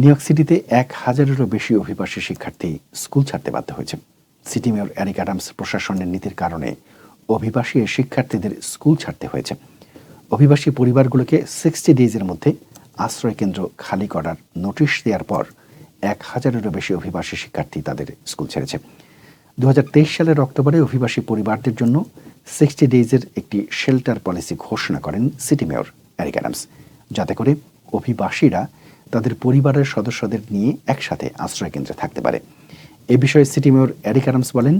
New সিটিতে এক হাজারেরও বেশি অভিবাসী শিক্ষার্থী স্কুল ছাড়তে বাধ্য হয়েছে। সিটি মেয়র অ্যারিক অ্যাডামস প্রশাসনের নীতির কারণে অভিবাসী শিক্ষার্থীদের স্কুল ছাড়তে হয়েছে। অভিবাসী পরিবারগুলোকে সিক্সটি ডেজের মধ্যে আশ্রয় কেন্দ্র খালি করার নোটিশ দেওয়ার পর এক হাজারেরও বেশি অভিবাসী শিক্ষার্থী তাদের স্কুল ছেড়েছে। দু হাজার তেইশ সালের অক্টোবরে অভিবাসী পরিবারদের জন্য সিক্সটি ডেজের একটি শেল্টার পলিসি ঘোষণা করেন সিটি মেয়র অ্যারিক অ্যাডামস। যাতে করে অভিবাসীরা তাদের পরিবারের সদস্যদের নিয়ে একসাথে আশ্রয় কেন্দ্রে থাকতে পারে। এ বিষয়ে সিটি মেয়র অ্যারিক অ্যাডামস বলেন,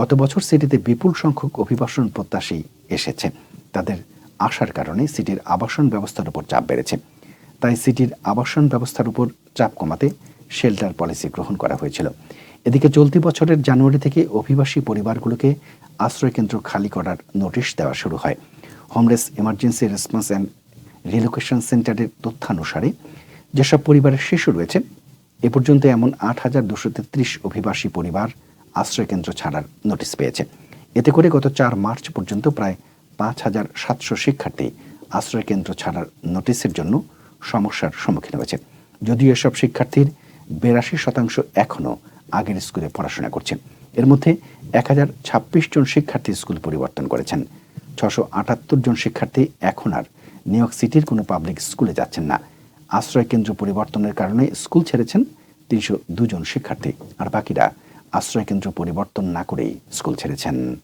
গত বছর সিটিতে বিপুল সংখ্যক অভিবাসন প্রত্যাশী এসেছে। তাদের আসার কারণে সিটির আবাসন ব্যবস্থার উপর চাপ বেড়েছে। তাই সিটির আবাসন ব্যবস্থার উপর চাপ কমাতে শেল্টার পলিসি গ্রহণ করা হয়েছিল। এদিকে চলতি বছরের জানুয়ারি থেকে অভিবাসী পরিবারগুলোকে আশ্রয়কেন্দ্র খালি করার নোটিশ দেওয়া শুরু হয়। Homeless emergency response and relocation সেন্টারের তথ্যানুসারে যেসব পরিবারের শিশু রয়েছে, এ পর্যন্ত এমন আট হাজার দুশো তেত্রিশ অভিবাসী পরিবার আশ্রয়কেন্দ্র ছাড়ার নোটিশ পেয়েছে। এতে করে গত চার মার্চ পর্যন্ত প্রায় পাঁচ হাজার সাতশো শিক্ষার্থী আশ্রয়কেন্দ্র ছাড়ার নোটিশের জন্য সমস্যার সম্মুখীন হয়েছে। যদিও এসব শিক্ষার্থীর বিরাশি শতাংশ এখনও আগের স্কুলে পড়াশোনা করছে। এর মধ্যে এক হাজার ছাব্বিশ জন শিক্ষার্থী স্কুল পরিবর্তন করেছেন। ছশো আটাত্তর জন শিক্ষার্থী এখন আর নিউ ইয়র্ক সিটির কোনো পাবলিক স্কুলে যাচ্ছেন না। আশ্রয় কেন্দ্র পরিবর্তনের কারণে স্কুল ছেড়েছেন তিনশো দুজন শিক্ষার্থী। আর বাকিরা আশ্রয়কেন্দ্র পরিবর্তন না করেই স্কুল ছেড়েছেন।